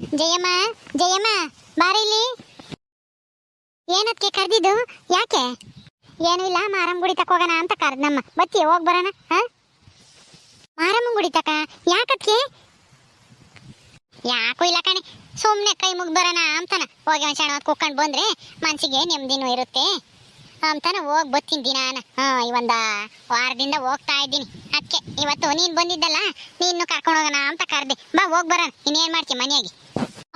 ಜಯಮ್ಮ ಜಯಮ್ಮ, ಬಾರಿಲಿ. ಏನಕ್ಕೆ ಕರೆದಿದ್ದು? ಯಾಕೆ? ಏನೂ ಇಲ್ಲ ಮಾರಮ್ಮ ಗುಡಿ ತಕ ಹೋಗೋಣ ಅಂತ ಕರೆದ್ನಮ್ಮ ಬತ್ತಿ, ಹೋಗಿ ಬರೋಣ, ಹಾ? ಮಾರಮ್ಮ ಗುಡಿ ತಕ? ಯಾಕಕ್ಕೆ ಯಾಕೂ ಇಲ್ಲ ಕಣೆ ಸುಮ್ಮನೆ ಕೈ ಮುಗ್ದು ಬರೋಣ ಅಂತಾನ. ಹೋಗಿ ಒಂದು ಸಣ್ಣ ಕುಕ್ಕೊಂಡು ಬಂದ್ರೆ ಮನ್ಸಿಗೆ ನೆಮ್ಮದಿನೂ ಇರುತ್ತೆ. ಅಂತಾನ ಹೋಗಿ ಬರ್ತೀನಿ ಹಾ, ಈ ಒಂದ ವಾರದಿಂದ ಹೋಗ್ತಾ ಇದ್ದೀನಿ. ಅದಕ್ಕೆ ಇವತ್ತು ನೀನ್ ಬಂದಿದ್ದಲ್ಲ, ನೀನು ಕರ್ಕೊಂಡು ಹೋಗೋಣ ಅಂತ ಕರೆದೆ. ಬಾ, ಹೋಗಿ ಬರೋಣ. ಇನ್ನೇನು ಮಾಡ್ತೀಯ ಮನೆಯಾಗಿ?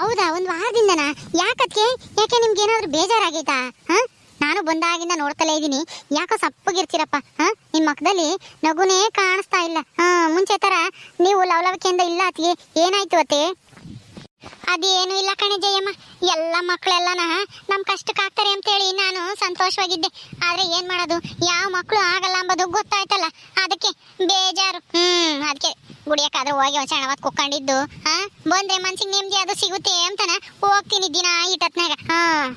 ಹೌದಾ, ಒಂದು ವಾರದಿಂದನ? ಯಾಕಕ್ಕೆ ಯಾಕೆ ನಿಮ್ಗೆ ಏನಾದ್ರು ಬೇಜಾರಾಗೈತಾ? ಹಾ? ನಾನು ಬಂದಾಗಿಂದ ನೋಡ್ತಲೇ ಇದ್ದೀನಿ. ಯಾಕೋ ಸಪ್ಪಗಿರ್ತೀರಪ್ಪ. ಹಾ? ನಿಮ್ಮ ಮಕ್ಕದಲ್ಲಿ ನಗುನೇ ಕಾಣಿಸ್ತಾ ಇಲ್ಲ. ಹಾ, ಮುಂಚೆ ತರ ನೀವು ಲವಲವಿಕೆಯಿಂದ ಇಲ್ಲ ಅತ್ತಿಗೆ ಏನಾಯ್ತು ಅತ್ತೆ? ಅದೇನು ಇಲ್ಲ ಕಣೆ ಜಯಮ್ಮ. ಎಲ್ಲ ಮಕ್ಕಳೆಲ್ಲನ ನಮ್ಮ ಕಷ್ಟಕ್ಕೆ ಆಗ್ತಾರೆ ಅಂತೇಳಿ ನಾನು ಸಂತೋಷವಾಗಿದ್ದೆ. ಆದ್ರೆ ಏನ್ ಮಾಡೋದು? ಯಾವ ಮಕ್ಕಳು ಆಗಲ್ಲ ಅಂಬೋದು ಗೊತ್ತಾಯ್ತಲ್ಲ. ಅದಕ್ಕೆ ಬೇಜಾರು. ಹ್ಮ್ ಅದಕ್ಕೆ ಗುಡಿಯಕ್ಕಾದ್ರೆ ಹೋಗಿ ಒಂದು ಸಣ್ಣ ಕುಕ್ಕೊಂಡಿದ್ದು. ಹಾ ಬಂದ್ರೆ ಮನ್ಸಿಗೆ ನೆಮ್ಮದಿ ಅದು ಸಿಗುತ್ತೆ ಅಂತನ ಹೋಗ್ತೀನಿ ದಿನ ಇಟ್ಟತ್ನಾಗ ಹಾಂ.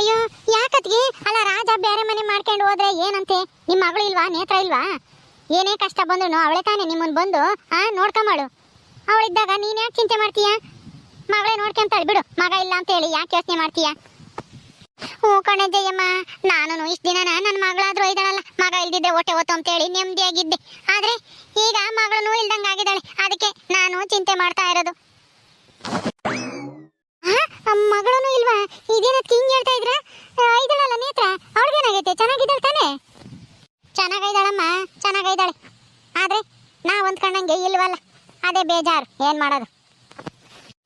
ಅಯ್ಯೋ, ಯಾಕತ್ಗೆ? ಅಲ್ಲ ರಾಜ ಬೇರೆ ಮನೆ ಮಾಡ್ಕೊಂಡು ಹೋದ್ರೆ ಏನಂತೆ? ನಿಮ್ಮ ಮಗಳು ಇಲ್ವಾ? ನೇತ್ರ ಇಲ್ವಾ? ಏನೇ ಕಷ್ಟ ಬಂದ್ರು ಅವಳೆ ತಾನೆ ನಿಮ್ಮನ್ನು ಬಂದು ಹಾ ನೋಡ್ಕೊಂಬಾಳು ಅವಳಿದ್ದಾಗ ನೀನು ಯಾಕೆ ಚಿಂತೆ ಮಾಡ್ತೀಯ? ಮಗಳೇ ನೋಡ್ಕೊಂತಾಳೆ ಬಿಡು. ಮಗ ಇಲ್ಲ ಅಂತ ಹೇಳಿ ಯಾಕೆ ಯೋಚನೆ ಮಾಡ್ತೀಯ? ಹ್ಞೂ ಕಣೆ ನಾನು ಇಷ್ಟು ದಿನ ನನ್ನ ಮಗಳಾದ್ರೂ ಇದ್ದಾಳಲ್ಲ ಮಗ ಇಲ್ದಿದ್ದೆ ಹೊಟ್ಟೆ ಹೊತ್ತು ಅಂತೇಳಿ ನೆಮ್ಮದಿಯಾಗಿದ್ದೆ ಆದ್ರೆ ಈಗ ಮಗಳೂ ಇಲ್ದಂಗೆ ಆಗಿದ್ದಾಳೆ. ಅದಕ್ಕೆ ನಾನು ಚಿಂತೆ ಮಾಡ್ತಾ ಇರೋದು. ಮಗಳೂ ಇಲ್ವಾ? ಇದೇನಕ್ಕೆ ಹಿಂಗೆ ಹೇಳ್ತಾ ಇದ್ರ? ಇದ್ದಾಳಲ್ಲ ನೇತ್ರ? ಅವ್ರಿಗೇನಾಗೈತೆ ಚೆನ್ನಾಗಿದ್ದಾಳೆ ತಾನೇ? ಚೆನ್ನಾಗೈದಾಳಮ್ಮ, ಚೆನ್ನಾಗೈದಾಳೆ. ಆದ್ರೆ ನಾ ಹೊಂದ್ಕೊಂಡಂಗೆ ಇಲ್ವಲ್ಲ. ಅದೇ ಬೇಜಾರು. ಏನ್ ಮಾಡೋದು?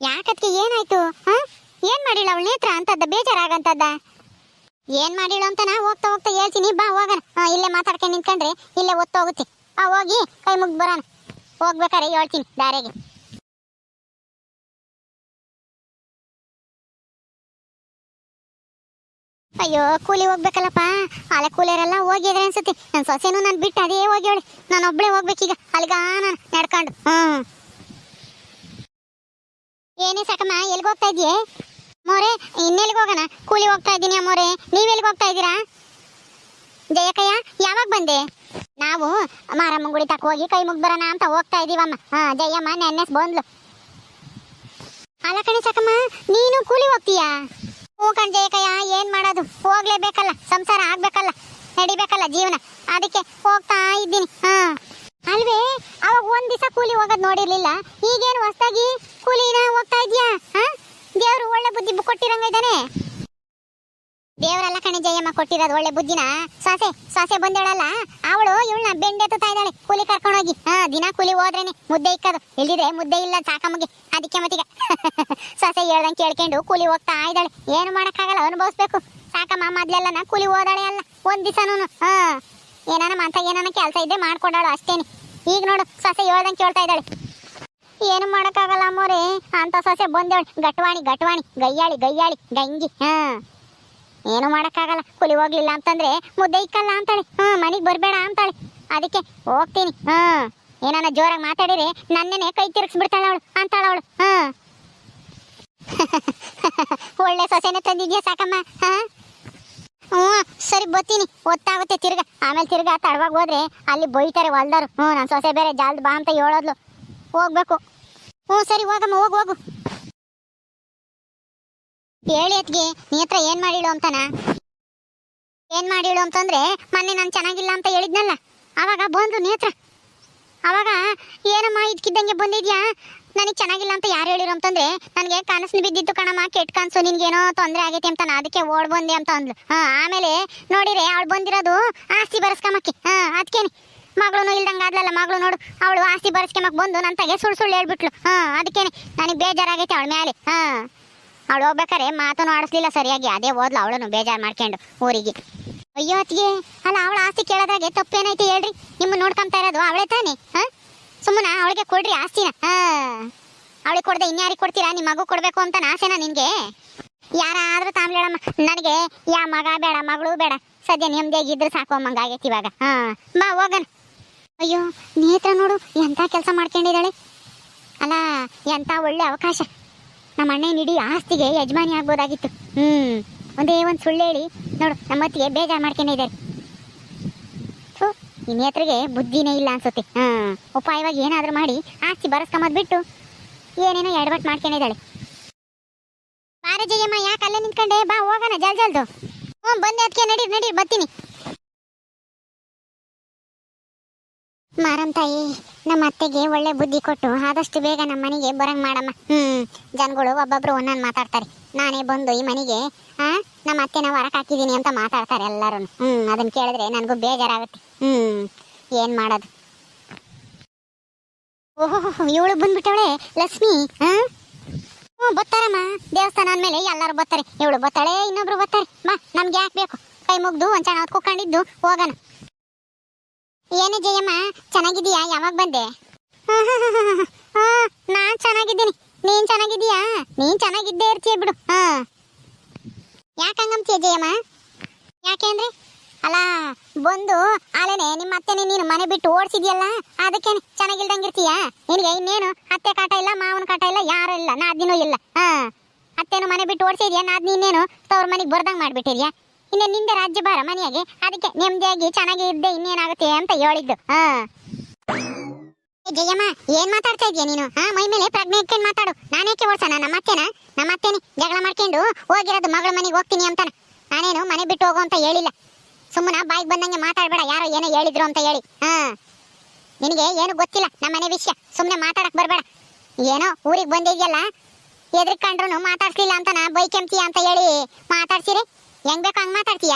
ಯಾಕತ್ಗೆ ಏನಾಯ್ತು, ಹಾ? ಏನ್ ಮಾಡಿಲ್ಲ ಅವಳ ನೇತ್ರ ಅಂತದ್ದ, ಬೇಜಾರಾಗಂತದ್ದ? ಏನ್ ಮಾಡಿಲ್ಲ ಅಂತ ನಾ ಹೋಗ್ತಾ ಹೋಗ್ತಾ ಹೇಳ್ತೀನಿ, ಬಾ ಹೋಗೋಣ. ಇಲ್ಲೇ ಮಾತಾಡ್ಕೊಂಡು ನಿಂತ್ಕೊಂಡ್ರೆ ಇಲ್ಲೇ ಒತ್ತೋಗುತ್ತೆ ಆ ಹೋಗಿ, ಕೈ ಮುಗ್ದು ಬರೋಣ. ಹೋಗ್ಬೇಕಾರೆ ಹೇಳ್ತೀನಿ ದಾರಿಗೆ. ಅಯ್ಯೋ, ಕೂಲಿ ಹೋಗ್ಬೇಕಲ್ಲಪ್ಪ. ಹಳೆ ಕೂಲಿಯರೆಲ್ಲ ಹೋಗಿದ್ರೆ ಅನ್ಸುತ್ತೆ. ನನ್ನ ಸೊಸೆನೂ ನಾನು ಬಿಟ್ಟು ಅದೇ ಹೋಗಿ ಹೇಳಿ ನಾನು ಒಬ್ಳೆ ಹೋಗ್ಬೇಕೀಗ. ಅಲ್ಲಿಗ ನಾನು ನಡ್ಕೊಂಡು. ಹ್ಮ್. ಏನೇ ಸಾಕಮ್ಮ, ಎಲ್ಲಿಗೆ ಹೋಗ್ತಾ ಇದೀಯ ಮೋರೆ, ಇನ್ನೆಲ್ಲಿಗೆ ಹೋಗೋಣ? ಕೂಲಿ ಹೋಗ್ತಾ ಇದ್ದೀನಿ ಅಮ್ಮೋರೆ ನೀವೆಲ್ಲಿಗೆ ಹೋಗ್ತಾ ಇದ್ದೀರಾ? ಜಯಕಯ್ಯ, ಯಾವಾಗ ಬಂದೆ? ನಾವು ಮಾರಮ್ಮ ಗುಡಿ ತಕ್ಕ ಹೋಗಿ ಕೈ ಮುಗ್ ಬರೋಣ ಅಂತ ಹೋಗ್ತಾ ಇದೀವಮ್ಮ. ಹಾ, ಜಯಮ್ಮ, ನೆನ್ನೆ ಬಂದ್ಲು. ಅಲ್ಲ ಕಣೆ ಸಾಕಮ್ಮ, ನೀನು ಕೂಲಿ ಹೋಗ್ತೀಯಾ? ಹ್ಞೂ ಕಣ್ ಜಯಕಯ್ಯ, ಏನ್ ಮಾಡೋದು? ಹೋಗ್ಲೇಬೇಕಲ್ಲ, ಸಂಸಾರ ಆಗ್ಬೇಕಲ್ಲ, ನಡಿಬೇಕಲ್ಲ ಜೀವನ. ಅದಕ್ಕೆ ಹೋಗ್ತಾ ಇದ್ದೀನಿ. ಹಾ. ಅಲ್ವೇ ಕೂಲಿ ಹೋಗೋದ್ ನೋಡಿರ್ಲಿಲ್ಲ. ಈಗೇನು ಹೊಸದಾಗಿ ಕೂಲಿನ ಹೋಗ್ತಾ ಇದ್ಯಾ? ಹಾ? ದೇವ್ರು ಒಳ್ಳೆ ಬುದ್ಧಿ ಕೊಟ್ಟಿರಂಗ ಇದ್ದಾನೆ. ದೇವರೆಲ್ಲ ಕಣೆ ಜಯಮ್ಮ ಕೊಟ್ಟಿರೋದು ಒಳ್ಳೆ ಬುದ್ಧಿನ? ಸಾಸೆ ಸಾಸೆ ಬಂದೇಳಲ್ಲ? ಅವಳು ಇವಳನ್ನ ಬೆಂಡೆ ಎತ್ತುತ್ತಾ ಇದ್ದಾಳೆ, ಕೂಲಿ ಕರ್ಕೊಂಡೋಗಿ. ಹಾ, ದಿನ ಕೂಲಿ ಹೋದ್ರೇನೆ, ಮುದ್ದೆ ಇಕ್ಕದು. ಇಲ್ದಿದ್ರೆ ಮುದ್ದೆ ಇಲ್ಲ ಸಾಕಮ್ಮಗೆ ಅದಕ್ಕೆ ಮತ್ತೀಗ ಸಾಸೆ ಹೇಳ್ದಂಗೆ ಕೇಳ್ಕೊಂಡು ಕೂಲಿ ಹೋಗ್ತಾ ಇದ್ದಾಳೆ. ಏನು ಮಾಡೋಕ್ಕಾಗಲ್ಲ, ಅನುಭವಿಸ್ಬೇಕು. ಸಾಕಮ್ಮ ಮೊದ್ಲೆಲ್ಲ ಕೂಲಿ ಹೋದಾಳೆ ಅಲ್ಲ, ಒಂದ್ ದಿವಸನೂ ಹಾ. ಏನಾನ ಮಾತ ಏನಾನ ಕೆಲಸ ಇದ್ರೆ ಮಾಡ್ಕೊಂಡಾಳು ಅಷ್ಟೇನೆ. ಈಗ ನೋಡು, ಸೊಸೆ ಹೇಳ್ದಂಗೆ ಕೇಳ್ತಾ ಇದ್ದಾಳೆ. ಏನು ಮಾಡೋಕ್ಕಾಗಲ್ಲ ಅಮ್ಮೋರೆ. ಅಂತ ಸೊಸೆ ಬಂದೇಳು ಗಟ್ವಾಣಿ ಗಟ್ವಾಣಿ ಗಯ್ಯಾಳಿ ಗಯ್ಯಾಳಿ ಗಂಗಿ, ಹಾ. ಏನು ಮಾಡಕ್ಕಾಗಲ್ಲ. ಕೂಲಿ ಹೋಗ್ಲಿಲ್ಲ ಅಂತಂದ್ರೆ ಮುದ್ದೆ ಇಕ್ಕಲ್ಲ ಅಂತಾಳೆ. ಹ್ಮ್ ಮನೆಗ್ ಬರಬೇಡ ಅಂತಾಳೆ. ಅದಕ್ಕೆ ಹೋಗ್ತೀನಿ. ಹ್ಮ್ ಏನಾನ ಜೋರಾಗಿ ಮಾತಾಡಿರಿ ನನ್ನೇ ಕೈ ತಿರುಗಿಸ್ಬಿಡ್ತಾಳ ಅವಳು, ಅಂತಾಳ ಅವಳು. ಹ್ಮ್ ಒಳ್ಳೆ ಸೊಸೆನೇ ತಂದಿದ್ಯಾ ಸಾಕಮ್ಮ? ಹಾ? ಹ್ಞೂ ಸರಿ, ಬರ್ತೀನಿ. ಒತ್ತಾಗುತ್ತೆ ತಿರ್ಗ. ಆಮೇಲೆ ತಿರ್ಗ ತಡವಾಗಿ ಹೋದ್ರೆ ಅಲ್ಲಿ ಬೈತಾರೆ ಹೊಲ್ದಾರು ಹ್ಞೂ ನನ್ನ ಸೊಸೆ ಬೇರೆ ಜಾಲ್ದ್ ಬಾ ಅಂತ ಹೇಳೋದ್ಲು. ಹೋಗ್ಬೇಕು. ಹ್ಞೂ, ಸರಿ, ಹೋಗಮ್ಮ, ಹೋಗು ಹೋಗು. ಹೇಳಿ ಅತ್ಗೆ ನೀ ಹತ್ರ ಏನು ಮಾಡಿಳು ಅಂತಾನ? ಏನು ಮಾಡಿಳು ಅಂತಂದ್ರೆ, ಮೊನ್ನೆ ನಾನು ಚೆನ್ನಾಗಿಲ್ಲ ಅಂತ ಹೇಳಿದ್ನಲ್ಲ. ಅವಾಗ ಬಂದ್ರು ನೇತ್ರ ಅವಾಗ, ಏನಮ್ಮ ಇದ್ಕಿದ್ದಂಗೆ ಬಂದಿದ್ಯಾ? ನನಗೆ ಚೆನ್ನಾಗಿಲ್ಲ ಅಂತ ಯಾರು ಹೇಳಿರು ಅಂತಂದ್ರೆ, ನನಗೆ ಕನಸು ಬಿದ್ದಿತ್ತು ಕಣಮ್ಮ, ಕೆಟ್ಟ ಕನಸು, ನಿನ್ಗೇನೋ ತೊಂದರೆ ಆಗೈತೆ ಅಂತ ಅದಕ್ಕೆ ಓಡ್ ಬಂದೆ ಅಂತ ಅಂದ್ಲು. ಆಮೇಲೆ ನೋಡಿರಿ ಅವಳು ಬಂದಿರೋದು ಆಸ್ತಿ ಬರಸ್ಕಮಕ್ಕೆ. ಹಾ ಅದಕ್ಕೇನೆ ಮಗಳು ಇಲ್ದಂಗ ಆದ್ಲಲ್ಲ, ಮಗಳು ನೋಡು, ಅವಳು ಆಸ್ತಿ ಬರಸ್ಕೊಂಬಕ್ ಬಂದು ನನ್ನ ತಗೆ ಸುಳ್ಳು ಸುಳ್ಳು ಹೇಳ್ಬಿಟ್ಲು. ಹಾ ಅದಕ್ಕೇನೆ ನನಗೆ ಬೇಜಾರಾಗೈತೆ ಅವಳ ಮೇಲೆ ಹಾ. ಅವಳು ಹೋಗ್ಬೇಕಾರೆ ಮಾತನ್ನು ಆಡಿಸ್ಲಿಲ್ಲ ಸರಿಯಾಗಿ, ಅದೇ ಓದ್ಲು ಅವಳನ್ನು ಬೇಜಾರು ಮಾಡ್ಕೊಂಡು ಊರಿಗೆ. ಅಯ್ಯೋ ಅತ್ತಿಗೆ, ಅಲ್ಲ ಅವಳ ಆಸ್ತಿ ಕೇಳೋದಾಗೆ ತಪ್ಪೇನೈತೆ ಹೇಳ್ರಿ? ನಿಮ್ಮ ನೋಡ್ಕೊಂತಾ ಇರೋದು, ಅವಳೇ ತಾನೇ? ಹಾ? ಸುಮ್ಮನ ಅವಳಿಗೆ ಕೊಡ್ರಿ ಆಸ್ತಿನ. ಅವಳಿಗೆ ಕೊಡದೆ ಇನ್ಯಾರಿಗೆ ಕೊಡ್ತೀರಾ? ನಿಮ್ಮ ಮಗು ಕೊಡ್ಬೇಕು ಅಂತ ಆಸೆನಾ ನಿನ್ಗೆ? ಯಾರಾದ್ರೂ ತಾಮ್ಲೇಳಮ್ಮ ನನಗೆ ಯಾ ಮಗ ಬೇಡ, ಮಗಳು ಬೇಡ. ಸದ್ಯ ನೆಮ್ಮದಿಯಾಗಿದ್ರೆ ಸಾಕು ಅಮ್ಮಂಗ ಆಗೈತಿ ಇವಾಗ. ಹಾ. ಬಾ, ಹೋಗನ್. ಅಯ್ಯೋ, ನೇತ್ರ ನೋಡು, ಎಂತ ಕೆಲಸ ಮಾಡ್ಕೊಂಡಿದ್ದಾಳೆ? ಅಲ್ಲ, ಎಂತ ಒಳ್ಳೆ ಅವಕಾಶ. ನಮ್ಮ ಅಣ್ಣನ ಇಡೀ ಆಸ್ತಿಗೆ ಯಜಮಾನಿ ಆಗ್ಬೋದಾಗಿತ್ತು. ಹ್ಮ್. ಒಂದೇ ಒಂದು ಸುಳ್ಳು ಹೇಳಿ, ನೋಡು, ನಮ್ಮತ್ತಿಗೆ ಬೇಜಾರು ಮಾಡ್ಕೊಂಡಿದ್ದಾರೆ. ಥು, ಹತ್ರಗೆ ಬುದ್ಧಿನೇ ಇಲ್ಲ ಅನ್ಸುತ್ತೆ. ಹಾ ಉಪಾಯವಾಗಿ ಏನಾದ್ರು ಮಾಡಿ ಆಸ್ತಿ ಬರಸ್ಕೊಂಬದ್ ಬಿಟ್ಟು ಏನೇನೋ ಎಡವಟ್ ಮಾಡ್ಕೊಂಡಿದ್ದಾಳೆ. ಬಾರ ಯಾಕೆ ಅಲ್ಲೇ ನಿಂತ್ಕೊಂಡೆ? ಬಾ ಹೋಗೋಣ ಜಲ್ ಜಲ್ದು. ಹ್ಞೂ ಬಂದೆ ಅದಕ್ಕೆ ನಡೀರಿ ನಡೀರಿ ಬರ್ತೀನಿ. ಮಾರಂ ತಾಯಿ, ನಮ್ಮ ಅತ್ತೆಗೆ ಒಳ್ಳೆ ಬುದ್ಧಿ ಕೊಟ್ಟು ಆದಷ್ಟು ಬೇಗ ನಮ್ಮ ಮನೆಗೆ ಬರಂಗ್ ಮಾಡಮ್ಮ. ಹ್ಮ್, ಜನಗಳು ಒಬ್ಬೊಬ್ರು ಒಂದೊಂದು ಮಾತಾಡ್ತಾರೆ. ನಾನೇ ಬಂದು ಈ ಮನೆಗೆ, ಆ, ನಮ್ಮ ಅತ್ತೆನ ಹೊರಕ್ ಹಾಕಿದೀನಿ ಅಂತ ಮಾತಾಡ್ತಾರೆ ಎಲ್ಲರೂ ಹ್ಮ್ ಅದನ್ನ ಕೇಳಿದ್ರೆ ನನಗೂ ಬೇಜಾರಾಗುತ್ತೆ. ಹ್ಮ್, ಏನ್ ಮಾಡೋದು? ಓಹೋ ಇವಳು ಬಂದ್ಬಿಟ್ಟವಳೆ? ಲಕ್ಷ್ಮಿ ಹ್ಮ್ ಬತ್ತಾರಮ್ಮ ದೇವಸ್ಥಾನ ಅಂದ್ಮೇಲೆ ಎಲ್ಲರೂ ಬರ್ತಾರೆ. ಇವಳು ಬತ್ತಾಳೆ ಇನ್ನೊಬ್ರು ಬರ್ತಾರೆ. ಬಾ, ನಮ್ಗೆ ಯಾಕೆ ಬೇಕು? ಕೈ ಮುಗ್ದು ಒಂದ್ ಚೆನ್ನಾಗಿ ಕುತ್ಕೊಂಡಿದ್ದು ಹೋಗೋಣ. ಏನೇ ಜಯಮ್ಮ? ಚೆನ್ನಾಗಿದ್ದೀಯಾ? ಯಾವಾಗ ಬಂದೆ? ನಾನ್ ಚೆನ್ನಾಗಿದ್ದೀನಿ. ನೀನ್ ಚೆನ್ನಾಗಿದ್ಯಾ ನೀನ್ ಚೆನ್ನಾಗಿದ್ದೇ ಇರ್ತೀಯ ಬಿಡು. ಹಾ. ಯಾಕೆ ಹಂಗಂತೀಯ ಜಯಮ್ಮ? ಯಾಕೆ ಅಂದ್ರೆ? ಅಲ್ಲ, ಬಂದು ಅಲ್ಲೇನೆ ನಿಮ್ಮ ಅತ್ತೆನೆ ನೀನು ಮನೆ ಬಿಟ್ಟು ಓಡಿಸಿದ್ಯಲ್ಲ, ಅದಕ್ಕೇನೆ ಚೆನ್ನಾಗಿಲ್ದಂಗಿರ್ತೀಯ? ನಿನಗೆ ಇನ್ನೇನು ಅತ್ತೆ ಕಾಟ ಇಲ್ಲ, ಮಾವನ ಕಾಟ ಇಲ್ಲ, ಯಾರು ಇಲ್ಲ, ನಾದಿನೂ ಇಲ್ಲ. ಹಾ. ಅತ್ತೆನು ಮನೆ ಬಿಟ್ಟು ಓಡಿಸಿದ್ಯಾ? ನಾದ್ನಿ ಇನ್ನೇನು ತವ್ರ ಮನೆಗೆ ಬರ್ದಂಗೆ ಮಾಡ್ಬಿಟ್ಟಿದ್ಯಾ? ಇನ್ನೇ ನಿಂದೆ ರಾಜ್ಯ ಬಾರ ಮನೆಯಾಗೆ. ಅದಕ್ಕೆ ನೆಮ್ಮದಿಯಾಗಿ ಚೆನ್ನಾಗಿ ಇದ್ದೆ, ಇನ್ನೇನಾಗುತ್ತೆ ಅಂತ ಹೇಳಿದ್ದು. ಹಾ. ಜಯಮ್ಮ, ಏನ್ ಮಾತಾಡ್ತಾ ಇದೀಯ ನೀನು? ಹಾ, ಮೈ ಮೇಲೆ ಪ್ರಜ್ಞೆ ಇಟ್ಕೊಂಡು ಮಾತಾಡು. ನಾನೇಕೆ ಓಡ್ಸಣ? ನಮ್ಮ ಅತ್ತೆನ? ನಮ್ಮ ಅತ್ತೆನೆ ಜಗಳ ಮಾಡ್ಕೊಂಡು ಹೋಗಿರೋದು ಮಗಳ ಮನೆಗೆ ಹೋಗ್ತೀನಿ ಅಂತಾನ. ನಾನೇನು ಮನೆ ಬಿಟ್ಟು ಹೋಗು ಅಂತ ಹೇಳಿಲ್ಲ. ಸುಮ್ಮನ ಬಾಯಿಗೆ ಬಂದಂಗೆ ಮಾತಾಡ್ಬೇಡ, ಯಾರೋ ಏನೋ ಹೇಳಿದ್ರು ಅಂತ ಹೇಳಿ. ಹಾ. ನಿನಗೆ ಏನು ಗೊತ್ತಿಲ್ಲ, ನಮ್ಮ ಮನೆ ವಿಷಯ. ಸುಮ್ಮನೆ ಮಾತಾಡಕ್ ಬರ್ಬೇಡ. ಏನೋ ಊರಿಗೆ ಬಂದಿದ್ಯಲ್ಲ ಎದ್ರಿಕೊಂಡ್ರು ಮಾತಾಡ್ಸಿಲ್ಲ ಅಂತ ನಾ ಬೈಕೆಂತೀಯ ಅಂತ ಹೇಳಿ ಮಾತಾಡ್ಸಿರಿ. ಹೆಂಗ್ ಬೇಕು ಹಂಗ್ ಮಾತಾಡ್ತೀಯ.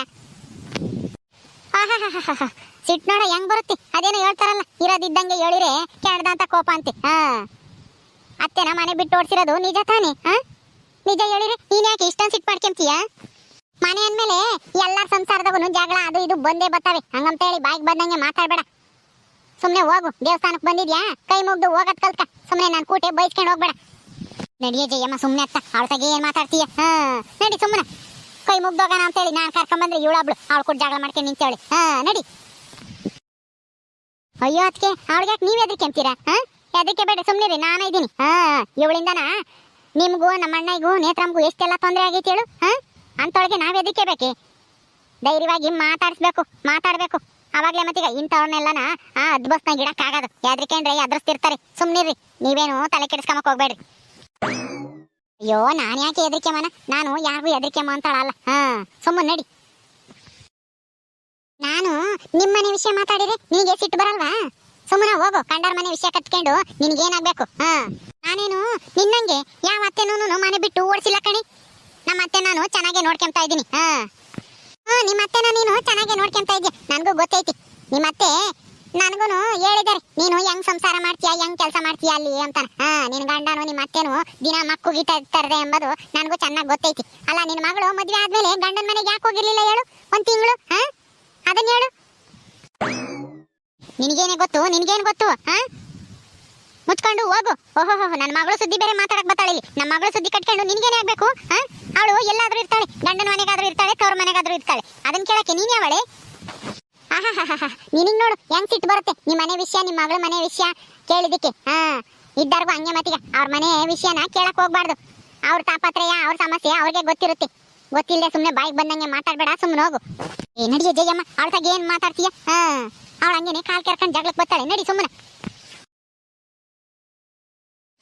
ಸಿಟ್ ನೋಡ ಹೆಂಗ್ ಬರುತ್ತೆ? ಅದೇನೋ ಹೇಳ್ತಾರಲ್ಲ, ಇರೋದಿದ್ದಂಗೆ ಹೇಳಿದ್ರೆ ಕೆಡ್ದಂತ ಕೋಪ ಅಂತೆ. ಹಾ. ಅತ್ತೆನ ಮನೆ ಬಿಟ್ಟು ಓಡಿಸಿರೋದು ನಿಜ ತಾನೆ? ಹಾ? ನಿಜ ಹೇಳಿರೆ, ನೀನ್ ಯಾಕೆ ಇಷ್ಟೊಂದು ಸಿಟ್ ಮಾಡ್ಕೊಂತೀಯ? ಮನೆ ಅಂದ್ಮೇಲೆ ಎಲ್ಲಾರ ಸಂಸಾರದಾಗೂ ಜಗಳ ಅದು ಇದು ಬಂದೇ ಬರ್ತವೆ. ಹಂಗಂತ ಹೇಳಿ ಬಾಯಿಗೆ ಬಂದಂಗೆ ಮಾತಾಡ್ಬೇಡ. ಸುಮ್ನೆ ಹೋಗು ದೇವಸ್ಥಾನಕ್ಕೆ ಬಂದಿದ್ಯಾ? ಕೈ ಮುಗ್ದು ಹೋಗದ್ ಕಲ್ಕ ಸುಮ್ನೆ ನಾನು ಕೂಟೆ ಬೈಸ್ಕೊಂಡು ಹೋಗ್ಬೇಡ. ನಡಿಯ ಜಯಮ್ಮ, ಸುಮ್ನೆ ಅತ್ತ. ಅವಳ ಏನ್ ಮಾತಾಡ್ತೀಯ? ಹಾ. ನಡಿ ಸುಮ್ಮನೆ ಕೈ ಮುಗ್ದೋಗೋಣ ಅಂತೇಳಿ. ನಾನು ಕರ್ಕೊಂಬಂದ್ರೆ ಇವಳೊಬ್ಳು ಅವಳು ಕೂಡ ಜಗಳ ಮಾಡ್ಕೊಂಡು ನಿಂತೇಳಿ. ಹಾ, ನಡಿ. ಅಯ್ಯೋ ಅದಕ್ಕೆ ಅವಳಿಗೆ ನೀವ್ ಎದಕ್ಕೆ ಅಂತೀರಾ? ಹಾ? ಎದಕ್ಕೆ ಬೇಡ ಸುಮ್ಮನಿರಿ ನಾನು ಇದ್ದೀನಿ ಹಾ, ಇವಳಿಂದನ? ನಿಮ್ಗೂ, ನಮ್ಮ ಅಣ್ಣಗೂ ನೇತ್ರಮ್ಗೂ ಎಷ್ಟೆಲ್ಲ ತೊಂದರೆ ಆಗೈತೆ ಹೇಳು? ಹಾ? ಅಂತೊಳಗೆ ನಾವ್ ಎದಕ್ಕೆ ಬೇಕೆ? ಧೈರ್ಯವಾಗಿ ಮಾತಾಡಿಸ್ಬೇಕು, ಮಾತಾಡಬೇಕು. ಅವಾಗಲೇ ಮತ್ತೀಗ ಇಂಥವ್ರನ್ನೆಲ್ಲನ, ಆ ಅದ್ಬಸ್ನಾಗ ಇಡಕ್ಕಾಗದು. ಎದ್ರಿಕೊಂಡ್ರೆ ಎದ್ರಸ್ತಿರ್ತಾರೆ ಸುಮ್ಮನಿರಿ ನೀವೇನು ತಲೆ ಕೆಡಿಸ್ಕೊಂಬಕ್ ಹೋಗ್ಬೇಡ್ರಿ. ಅಯ್ಯೋ, ನಾನು ಯಾಕೆ ಹೆದರಿಕೆ ಮನ? ನಾನು ಯಾರಿಗೂ ಹೆದರಿಕೆ ಅಂತಾಳಲ್ಲ ಹಾ ಸುಮ್ಮನೆ ನಡಿ. ನಾನು ನಿಮ್ಮನೆ ವಿಷಯ ಮಾತಾಡಿದ್ರೆ ನಿನಗೆ ಸಿಟ್ಟು ಬರಲ್ವಾ? ಸುಮ್ಮನೆ ಹೋಗು, ಕಂಡರ ಮನೆ ವಿಷಯ ಕತ್ಕೊಂಡು ನಿನಗೇನಾಗ್ಬೇಕು. ಹಾ, ನಾನೇನು ನಿನ್ನಂಗೆ ಯಾವ ಅತ್ತೆನೂ ಮನೆ ಬಿಟ್ಟು ಓಡಿಸಿಲ್ಲ ಕಣಿ? ನಮ್ಮ ಅತ್ತೆ ನಾನು ಚೆನ್ನಾಗೆ ನೋಡ್ಕೊಂತ ಇದ್ದೀನಿ. ಹಾ. ಹ್ಞೂ ನಿಮ್ಮ ಅತ್ತೆನ ನೀನು ಚೆನ್ನಾಗೆ ನೋಡ್ಕೊಂತ ಇದ್ಯಾ? ನನಗೂ ಗೊತ್ತೈತಿ. ನಿಮ್ಮ ಅತ್ತೆ ನನಗೂ ಹೇಳಿದ್ದಾರೆ. ನೀನು ಹೆಂಗ್ ಸಂಸಾರ ಮಾಡ್ತೀಯಾ, ಹೆಂಗ್ ಕೆಲಸ ಮಾಡ್ತೀಯ ಅಲ್ಲಿ ಅಂತ ಹಾ, ನಿನ್ ಗಂಡನು ನಿಮ್ಮ ಅತ್ತೆನು ದಿನ ಮಕ್ಕು ಗೀತ ಇರ್ತಾರೆ ಎಂಬುದು ನನಗೂ ಚೆನ್ನಾಗಿ ಗೊತ್ತೈತಿ. ಅಲ್ಲ, ನಿನ್ ಮಗಳು ಮದ್ವೆ ಆದ್ಮೇಲೆ ಗಂಡನ ಮನೆಗೆ ಯಾಕೆ ಹೋಗಿರ್ಲಿಲ್ಲ ಹೇಳು? ಒಂದ್ ತಿಂಗಳು, ಹಾ? ಅದನ್ನ ಹೇಳು. ನಿನಗೇನೆ ಗೊತ್ತು, ನಿನಗೇನು ಗೊತ್ತು, ಹಾ? ಮುಚ್ಕೊಂಡು ಹೋಗು. ಓಹೋ ನನ್ನ ಮಗಳು ಸುದ್ದಿ ಬೇರೆ ಮಾತಾಡಕ್ ಬತ್ತಾಳೆ ಇಲ್ಲಿ. ನಮ್ಮ ಮಗಳು ಸುದ್ದಿ ಕಟ್ಕೊಂಡು ನಿನಗೇನೆ ಆಗ್ಬೇಕು, ಹಾ? ಅವಳು ಎಲ್ಲಾದ್ರೂ ಇರ್ತಾಳೆ. ಗಂಡನ ಮನೆಗಾದ್ರೂ ಇರ್ತಾಳೆ, ತವ್ರ ಮನೆಗಾದ್ರೂ ಇರ್ತಾಳೆ. ಅದನ್ನ ಕೇಳಕ್ಕೆ ನೀನ್ ಯಾವಳೆ? ನಿನಗ್ ನೋಡು, ಹೆಂಗ್ ಸಿಟ್ಟು ಬರುತ್ತೆ? ನಿಮ್ಮ ಮನೆ ವಿಷಯ ನಿಮ್ಮ ಮಗಳ ಮನೆ ವಿಷಯ ಕೇಳಿದಕ್ಕೆ. ಹಾ, ಇದ್ದಾರ್ಗು ಹಂಗೆ ಮತ್ತೀಗ ಅವ್ರ ಮನೆ ವಿಷಯನ ಕೇಳಕ್ ಹೋಗ್ಬಾರ್ದು. ಅವ್ರ ತಾಪತ್ರಯ, ಅವ್ರ ಸಮಸ್ಯೆ ಅವ್ರಿಗೆ ಗೊತ್ತಿರುತ್ತೆ. ಗೊತ್ತಿಲ್ಲದೆ ಸುಮ್ನೆ ಬಾಯಿಗೆ ಬಂದಂಗೆ ಮಾತಾಡ್ಬೇಡ ಸುಮ್ಮನೆ ಹೋಗು. ಏ, ನಡಿಯ ಜಯಮ್ಮ, ಅವಳ ಏನ್ ಮಾತಾಡ್ತೀಯ? ಹಾ, ಅವಳ ಹಂಗೇನೆ ಕಾಲ್ ಕೆರ್ಕೊಂಡು ಜಗಳಕ್ಕೆ ಬರ್ತಾಳೆ ನಡಿ ಸುಮ್ಮನೆ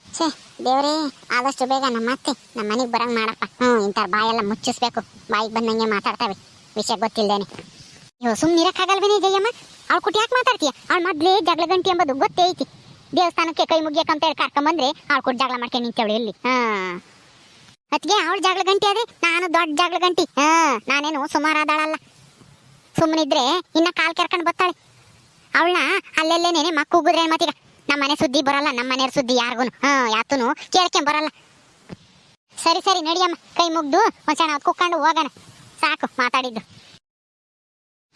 ಛೇ, ದೇವ್ರೇ, ಆದಷ್ಟು ಬೇಗ ನಮ್ಮ ಅತ್ತೆ ನಮ್ಮ ಮನೆಗೆ ಬರಂಗ್ ಮಾಡಪ್ಪ. ಹ್ಞೂ ಇಂಥ ಬಾಯೆಲ್ಲ ಮುಚ್ಚಿಸ್ಬೇಕು. ಬಾಯಿಗೆ ಬಂದಂಗೆ ಮಾತಾಡ್ತಾವೆ. ವಿಷಯ ಗೊತ್ತಿಲ್ದೇನೆ. ಅಯ್ಯೋ ಸುಮ್ಮನಿರಕ್ಕಾಗಲ್ವೇನೆ ಜಯಮ್ಮ? ಅವಳು ಕುಟಿ ಯಾಕೆ ಮಾತಾಡ್ತೀಯ? ಅವಳು ಮೊದಲೇ ಜಗಳ ಗಂಟಿ ಎಂಬುದು ಗೊತ್ತೇ ಐತಿ. ದೇವಸ್ಥಾನಕ್ಕೆ ಕೈ ಮುಗಿಯಕ್ಕಂತ ಹೇಳಿ ಕರ್ಕೊಂಬಂದ್ರೆ ಅವಳು ಕೊಟ್ಟು ಜಗಳ ಮಾಡ್ಕೊಂಡು ನಿಂತವಳು ಇಲ್ಲಿ ಹಾ. ಅದಕ್ಕೆ ಅವಳು ಜಗಳ ಗಂಟಿ ಆದ್ರೆ ನಾನು ದೊಡ್ಡ ಜಗಳ ಗಂಟಿ. ಹಾ, ನಾನೇನು ಸುಮಾರಾದಾಳಲ್ಲ. ಸುಮ್ಮನಿದ್ರೆ ಇನ್ನ ಕಾಲ್ ಕೆರ್ಕೊಂಡು ಬರ್ತಾಳೆ. ಅವಳನ್ನ ಅಲ್ಲೆಲ್ಲೇನೇನೆ ಮಕ್ಕ ಉಗಿದ್ರೆ ಮತ್ತೀಗ ನಮ್ಮ ಮನೆ ಸುದ್ದಿ ಬರಲ್ಲ ನಮ್ಮ ಮನೆಯವ್ರ ಸುದ್ದಿ ಯಾರಿಗೂ ಹಾ ಯಾತೂ ಕೇಳ್ಕೊಂಡ್ ಬರಲ್ಲ. ಸರಿ ಸರಿ ನಡಿಯಮ್ಮ ಕೈ ಮುಗ್ದು ಒಂದು ಸಣ್ಣ ಕುಕ್ಕೊಂಡು ಹೋಗೋಣ. ಸಾಕು, ಮಾತಾಡಿದ್ದು.